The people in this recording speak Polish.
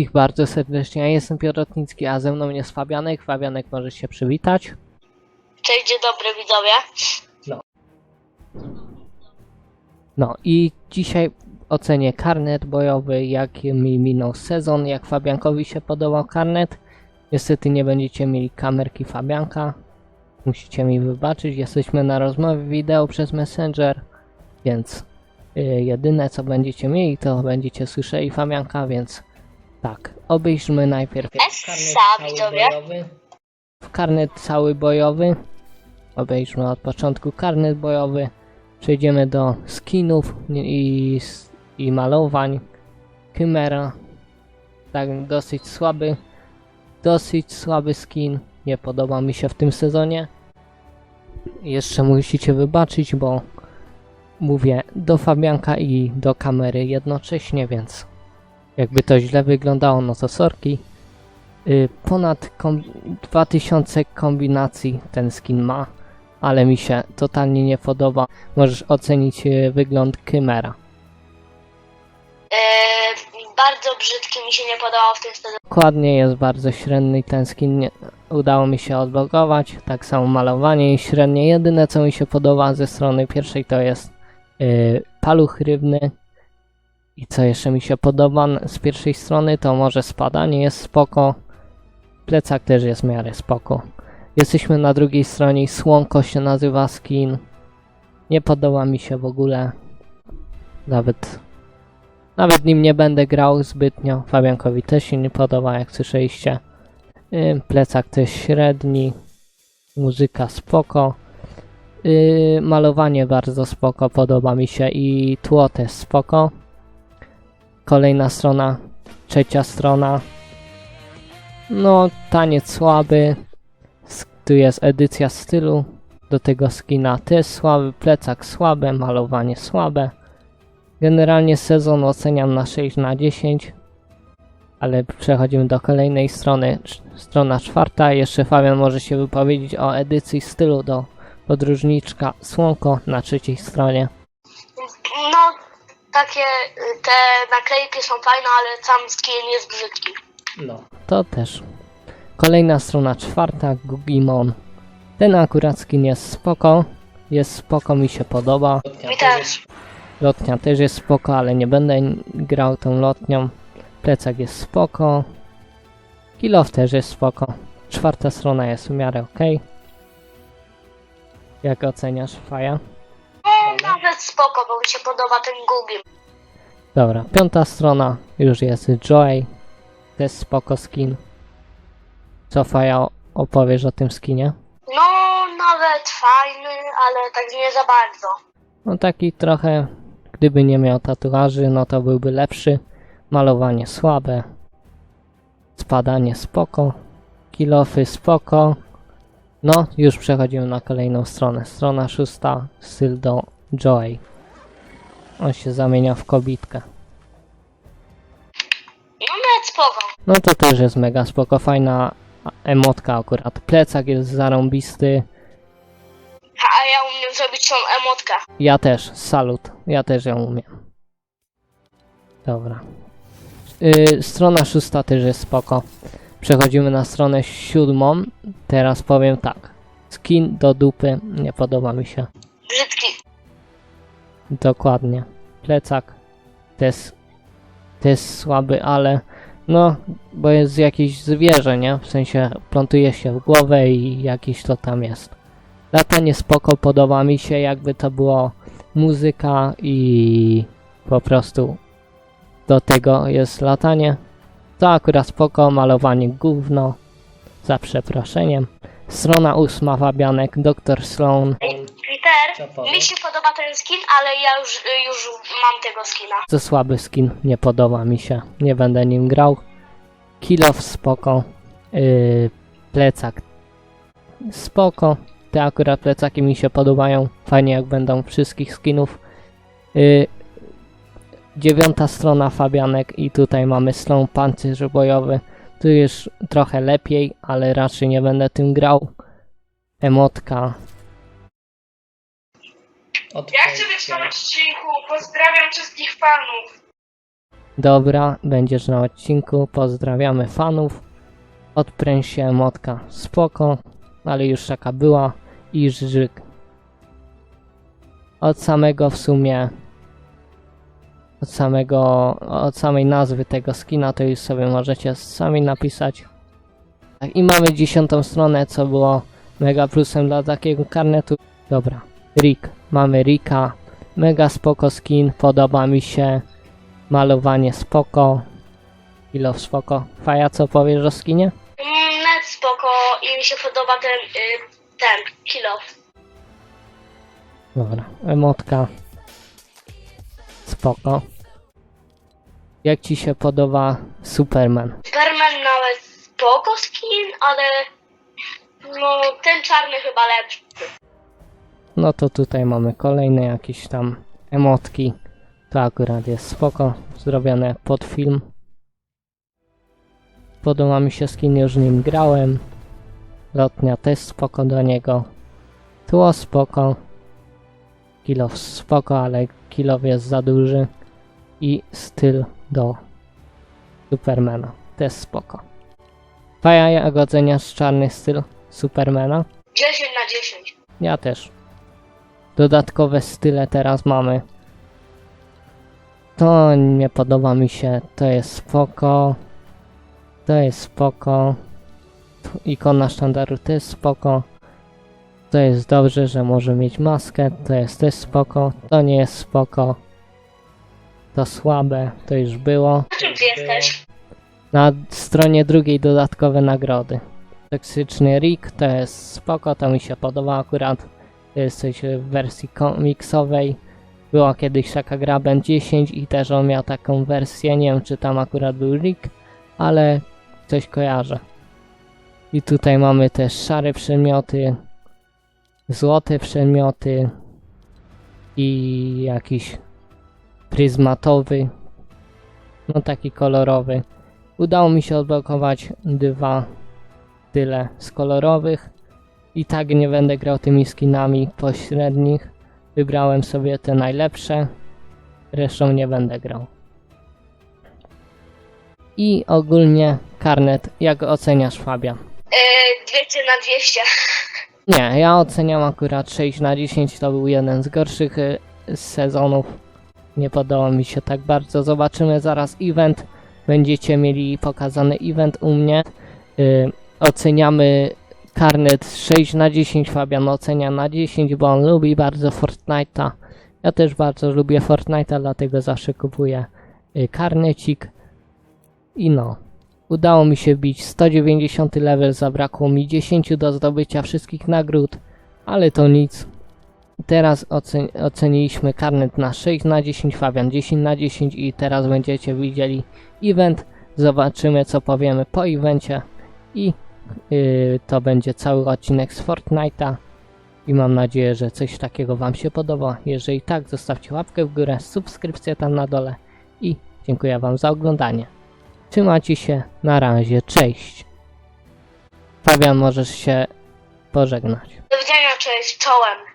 wszystkich bardzo serdecznie. Ja jestem Piotr a ze mną jest Fabianek. Fabianek może się przywitać. Cześć, dzień dobry widzowie. No i dzisiaj ocenię karnet bojowy, jak mi minął sezon, jak Fabiankowi się podobał karnet. Niestety nie będziecie mieli kamerki Fabianka. Musicie mi wybaczyć, jesteśmy na rozmowie wideo przez Messenger, więc y, jedyne co będziecie mieli to będziecie słyszeli Fabianka, więc tak, obejrzmy najpierw Essa, widzowie. bojowy. W karnet cały bojowy. Obejrzmy od początku karnet bojowy. Przejdziemy do skinów i, i malowań. Chimera. Tak, dosyć słaby. Dosyć słaby skin. Nie podoba mi się w tym sezonie. Jeszcze musicie wybaczyć, bo mówię do Fabianka i do kamery jednocześnie, więc jakby to źle wyglądało, no to sorki. Y, Ponad kom 2000 kombinacji ten skin ma, ale mi się totalnie nie podoba. Możesz ocenić y, wygląd Chimera. Yy, bardzo brzydki mi się nie podobał w tym sezonie. Dokładnie jest bardzo średni ten skin. Nie, udało mi się odblokować. Tak samo malowanie jest średnie. Jedyne co mi się podoba ze strony pierwszej to jest yy, paluch rybny. I co jeszcze mi się podoba z pierwszej strony to może spadanie jest spoko. Plecak też jest w miarę spoko. Jesteśmy na drugiej stronie. Słonko się nazywa skin. Nie podoba mi się w ogóle. Nawet nawet nim nie będę grał zbytnio. Fabiankowi też się nie podoba, jak słyszeliście. Ym, Plecak też średni. Muzyka spoko. Yy, malowanie bardzo spoko, podoba mi się i tło też spoko. Kolejna strona, trzecia strona. No, taniec słaby. Tu jest edycja stylu. Do tego skina też słaby, plecak słabe, malowanie słabe. Generalnie sezon oceniam na 6 na 10. Ale przechodzimy do kolejnej strony. Strona czwarta. Jeszcze Fabian może się wypowiedzieć o edycji stylu do podróżniczka Słonko na trzeciej stronie. No, takie y, te naklejki są fajne, ale sam skin jest brzydki. No. To też. Kolejna strona czwarta. Gugimon. Ten akurat skin jest spoko. Jest spoko, mi się podoba. Mi też. Lotnia też jest spoko, ale nie będę grał tą lotnią. Plecak jest spoko. Kilof też jest spoko. Czwarta strona jest w miarę ok. Jak oceniasz Faja? Spoko, bo mi się podoba ten Google. Dobra, piąta strona już jest Joy. To jest spoko skin. Co Faja opowiesz o tym skinie? No, nawet fajny, ale tak nie za bardzo. No taki trochę, gdyby nie miał tatuaży, no to byłby lepszy. Malowanie słabe. Spadanie spoko. Kilofy spoko. No, już przechodzimy na kolejną stronę. Strona szósta, styl do Joy. On się zamienia w kobitkę. No, spoko. No to też jest mega spoko, fajna emotka akurat. Plecak jest zarąbisty. A ja umiem zrobić tą emotkę. Ja też, salut. Ja też ją umiem. Dobra. Yy, strona szósta też jest spoko. Przechodzimy na stronę siódmą. Teraz powiem tak. Skin do dupy nie podoba mi się. Dokładnie. Plecak też, też słaby, ale no, bo jest jakieś zwierzę, nie? W sensie plątuje się w głowę i jakiś to tam jest. Latanie spoko, podoba mi się, jakby to było muzyka i po prostu do tego jest latanie. To akurat spoko, malowanie gówno, za przeproszeniem. Strona ósma, Fabianek, Dr. Sloan. Mi się podoba ten skin, ale ja już, już mam tego skina. To słaby skin, nie podoba mi się. Nie będę nim grał. Kilof spoko. Yy, plecak spoko. Te akurat plecaki mi się podobają. Fajnie jak będą wszystkich skinów. Yy, dziewiąta strona Fabianek i tutaj mamy slą pancerz bojowy. Tu już trochę lepiej, ale raczej nie będę tym grał. Emotka. Ja chcę być na odcinku, pozdrawiam wszystkich fanów. Dobra, będziesz na odcinku. Pozdrawiamy fanów. Odpręż się emotka. Spoko, ale już taka była. I żyk. Od samego w sumie od samego, od samej nazwy tego skina to już sobie możecie sami napisać. Tak, i mamy dziesiątą stronę, co było mega plusem dla takiego karnetu. Dobra, Rick. Mamy Rika. Mega spoko skin, podoba mi się. Malowanie spoko. Ilo spoko. Faja, co powiesz o skinie? Mm, Net spoko i mi się podoba ten, y, ten, kilo. Dobra, emotka. Spoko. Jak ci się podoba Superman? Superman nawet spoko skin, ale no ten czarny chyba lepszy. No to tutaj mamy kolejne jakieś tam emotki. To akurat jest spoko, zrobione pod film. Podoba mi się skin, już nim grałem. Lotnia też spoko do niego. Tło spoko. Kilow spoko, ale kilow jest za duży. I styl do Supermana. Też spoko. Faja, jak oceniasz czarny styl Supermana? 10 na 10. Ja też. Dodatkowe style teraz mamy. To nie podoba mi się. To jest spoko. To jest spoko. Ikona sztandaru to jest spoko. To jest dobrze, że może mieć maskę. To jest też spoko. To nie jest spoko. To słabe. To już było. Na czym ty jesteś? Na stronie drugiej dodatkowe nagrody. Toksyczny Rick to jest spoko, to mi się podoba akurat. Coś w wersji komiksowej. Była kiedyś taka gra Ben 10 i też on miał taką wersję, nie wiem czy tam akurat był Rick, ale coś kojarzę. I tutaj mamy też szare przedmioty, złote przedmioty i jakiś pryzmatowy, no taki kolorowy. Udało mi się odblokować dwa tyle z kolorowych. I tak nie będę grał tymi skinami pośrednich. Wybrałem sobie te najlepsze. Resztą nie będę grał. I ogólnie karnet, jak oceniasz Fabian? Yy, 200 na 200. Nie, ja oceniam akurat 6 na 10. To był jeden z gorszych y, sezonów. Nie podobał mi się tak bardzo. Zobaczymy zaraz event. Będziecie mieli pokazany event u mnie. Y, oceniamy karnet 6 na 10. Fabian ocenia na 10, bo on lubi bardzo Fortnite'a. Ja też bardzo lubię Fortnite'a, dlatego zawsze kupuję y, karnecik. I no. Udało mi się bić 190 level, zabrakło mi 10 do zdobycia wszystkich nagród, ale to nic. Teraz ocen oceniliśmy karnet na 6 na 10, Fabian 10 na 10 i teraz będziecie widzieli event. Zobaczymy co powiemy po evencie i to będzie cały odcinek z Fortnite'a. I mam nadzieję, że coś takiego Wam się podoba. Jeżeli tak, zostawcie łapkę w górę, subskrypcję tam na dole i dziękuję Wam za oglądanie. Trzymajcie się, na razie, cześć. Fabian, możesz się pożegnać. Do widzenia, cześć, czołem.